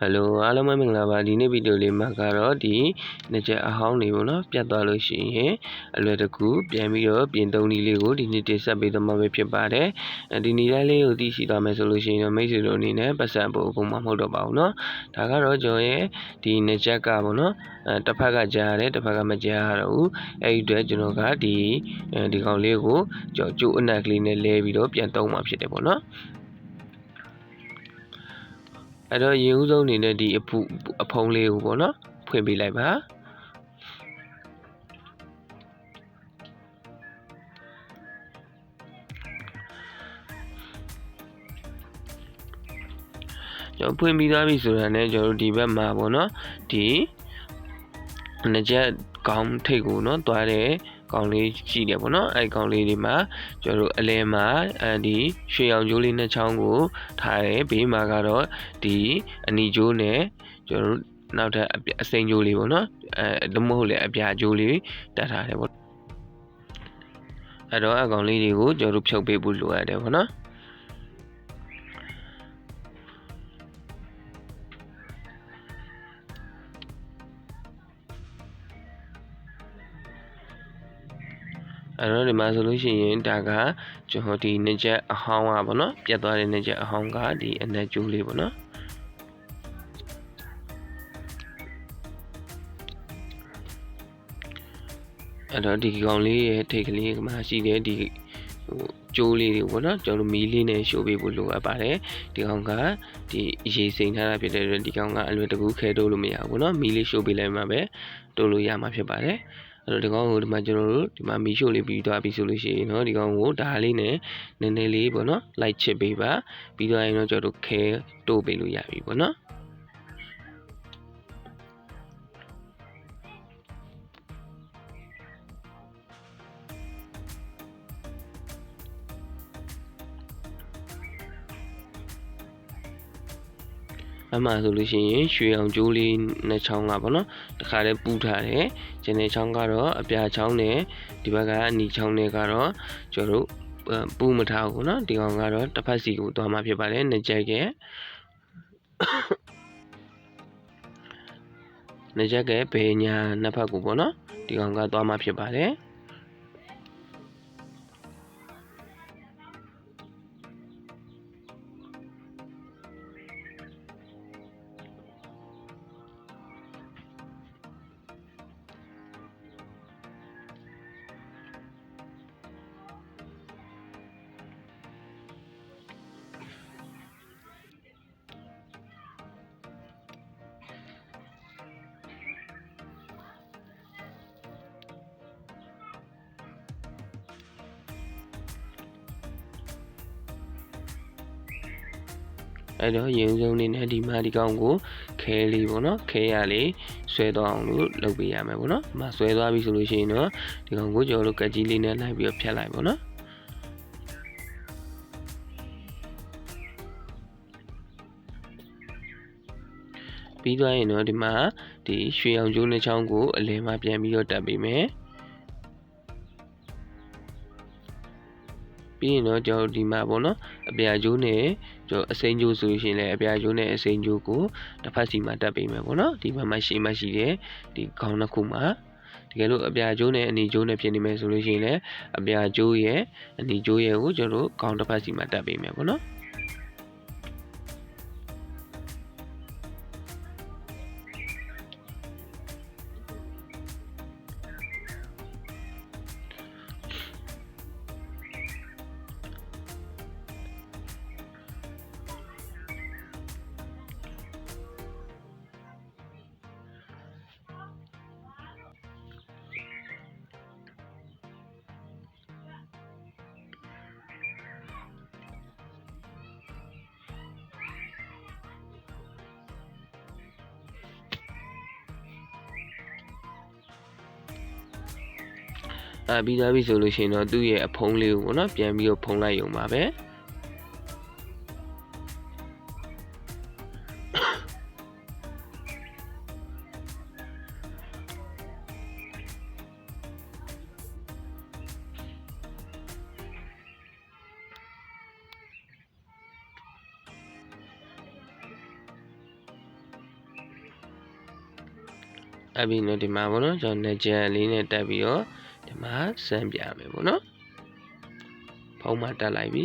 ဟယ်လိုအားလုံးပဲမင်္ဂလာပါဒီနေ့ဗီဒီယိုလေးမှာကတော့ဒီနှစ်ချက်အဟောင်းလေးပေါ့နော်ပြတ်သွားလို့ရှိရင်အလွယ်တကူပြန်ပြီးတော့ပြင်သုံးနည်းလေးကိုဒီနေ့တင်ဆက်ပေးသွားမှာပဲဖြစ်ပါတယ်ဒီနည်းလေးကိုသိရှိသွားမယ်ဆိုလို့ရှိရင်တော့မိတ်ဆွေတို့အနေနဲ့ပတ်စံပုံပုံမှမဟုတ်တော့ပါဘူးနော်ဒါကတော့ကျွန်ရဲ့ဒီနှစ်ချက်ကပေါ့နော်တစ်ဖက်ကကြားရတယ်တစ်ဖက်ကမကြားရတော့ဘူးအဲ့ဒီအတွက်ကျွန်တော်ကဒီဒီကောင်လေးကိုကျွန်ကျိုးအနက်ကလေးနဲ့လဲပြီးတော့ပြန်သုံးမှာဖြစ်တယ်ပေါ့နော် အဲ့တော့ရေဦးဆုံးအနေနဲ့ဒီအဖုအဖုံးလေးကိုပေါ့နော်ဖွင့်ပေးလိုက်ပါကျွန်တော်ဖွင့်ပြီးသားပြီဆိုတာနဲ့ကျွန်တော်တို့ဒီဘက်မှာပေါ့နော်ဒီနှစ်ချက်ကောင်းထိတ်ကိုနော်တွားတဲ့ ကောင်လေးရှိတယ်ပေါ့နော်အဲ့ကောင်လေးတွေမှာကျွန်တော်တို့အလဲမှာအဲဒီရွှေရောင်ကြိုးလေးနှစ်ချောင်းကိုထားတယ်ဘေးမှာကတော့ဒီအနီကြိုးနဲ့ကျွန်တော်တို့နောက်ထပ်အစိမ်းကြိုးလေးပေါ့နော်အဲဒါမဟုတ်လေအပြာကြိုးလေးတက်ထားတယ်ပေါ့အဲ့တော့အကောင်လေးတွေကိုကျွန်တော်တို့ဖြုတ်ပေးဖို့လိုရတယ်ပေါ့နော် အဲ့တော့ဒီမှာဆိုလို့ရှိရင်ဒါကကျွန်တော်ဒီနှစ်ချက်အဟောင်းอ่ะဗောနော်ပြတ်သွားတဲ့နှစ်ချက်အဟောင်းကဒီအနက်ကျိုးလေးဗောနော်အဲ့တော့ဒီကောင်လေးရဲ့ထိတ်ကလေးကမှရှိတဲ့ဒီဟိုကျိုးလေးတွေပေါ့နော်ကျွန်တော်မီးလေးနဲ့ရှို့ပေးဖို့လိုအပ်ပါတယ်ဒီကောင်ကဒီရေစိမ်ထားတာဖြစ်တဲ့အတွက်ဒီကောင်ကအလွယ်တကူခဲတိုးလို့မရဘူးပေါ့နော်မီးလေးရှို့ပေးလိုက်မှပဲတိုးလို့ရမှာဖြစ်ပါတယ် အဲ့တော့ဒီကောင်ကိုဒီမှာကျွန်တော်တို့ဒီမှာမီရှို့လေးပြီးသွားပြီဆိုလို့ရှိရင်เนาะဒီကောင်ကိုဒါလေးနဲ့နည်းနည်းလေးပေါ့နော်လိုက်ချစ်ပေးပါပြီးတော့ရင်တော့ကျွန်တော်တို့ခဲတိုးပေးလို့ရပြီပေါ့နော် အဲ့မှာဆိုလို့ရှိရင်ရွှေအောင်ကျိုးလေးနှစ်ချောင်းကပေါ့နော်တခါတည်းပူးထားတယ်ဂျန်နယ်ချောင်းကတော့အပြာချောင်းနဲ့ဒီဘက်ကအနီချောင်းတွေကတော့ကျွန်တော်တို့ပူးမထားဘူးနော်ဒီကောင်ကတော့တစ်ဖက်စီကိုသွားမှဖြစ်ပါတယ်နှစ်ကြိုက်ကနှစ်ကြိုက်ကဘယ်ညာနှစ်ဖက်ကိုပေါ့နော်ဒီကောင်ကသွားမှဖြစ်ပါတယ် အဲ့တော့ရင်ဆုံးနေနဲ့ဒီမှာဒီကောင်ကိုခဲလေးပေါ့နော်ခဲရလေးဆွဲသွားအောင်လို့လုပ်ပေးရမယ်ပေါ့နော်ဒီမှာဆွဲသွားပြီဆိုလို့ရှိရင်တော့ဒီကောင်ကိုကျွန်တော်တို့ကက်ကြီးလေးနဲ့လိုက်ပြီးတော့ဖြတ်လိုက်ပေါ့နော်ပြီးသွားရင်တော့ဒီမှာဒီရွှေအောင်ကျိုးနှစ်ချောင်းကိုအလယ်မှာပြန်ပြီးတော့တက်ပေးမယ် ပြီးရင်တော့ကျွန်တော်ဒီမှာပေါ့နော်အပြာကျိုးနဲ့ကျွန်တော်အစိမ်းကျိုးဆိုရှင်လည်းအပြာကျိုးနဲ့အစိမ်းကျိုးကိုတစ်ဖက်စီမှာတက်ပေးမယ်ပေါ့နော်ဒီဘက်မှာရှေ့မှာရှိတဲ့ဒီခေါင်းနှစ်ခုမှာတကယ်လို့အပြာကျိုးနဲ့အနီကျိုးနဲ့ဖြစ်နေမယ်ဆိုလို့ရှိရင်လည်းအပြာကျိုးရဲ့အနီကျိုးရဲ့ကိုကျွန်တော်တို့ခေါင်းတစ်ဖက်စီမှာတက်ပေးမယ်ပေါ့နော် အဲပြီးသွားပြီဆိုလို့ရှိရင်တော့သူ့ရဲ့အဖုံးလေးကိုပေါ့နော်ပြန်ပြီးတော့ဖုံးလိုက်ရုံပါပဲအပြင်တော့ဒီမှာပေါ့နော်ကျွန်တော်နေဂျန်လေးနဲ့တက်ပြီးတော့ ဒီမှာစမ်းပြမယ်ပေါ့နော်ဖုံးမှာတက်လိုက်ပြီ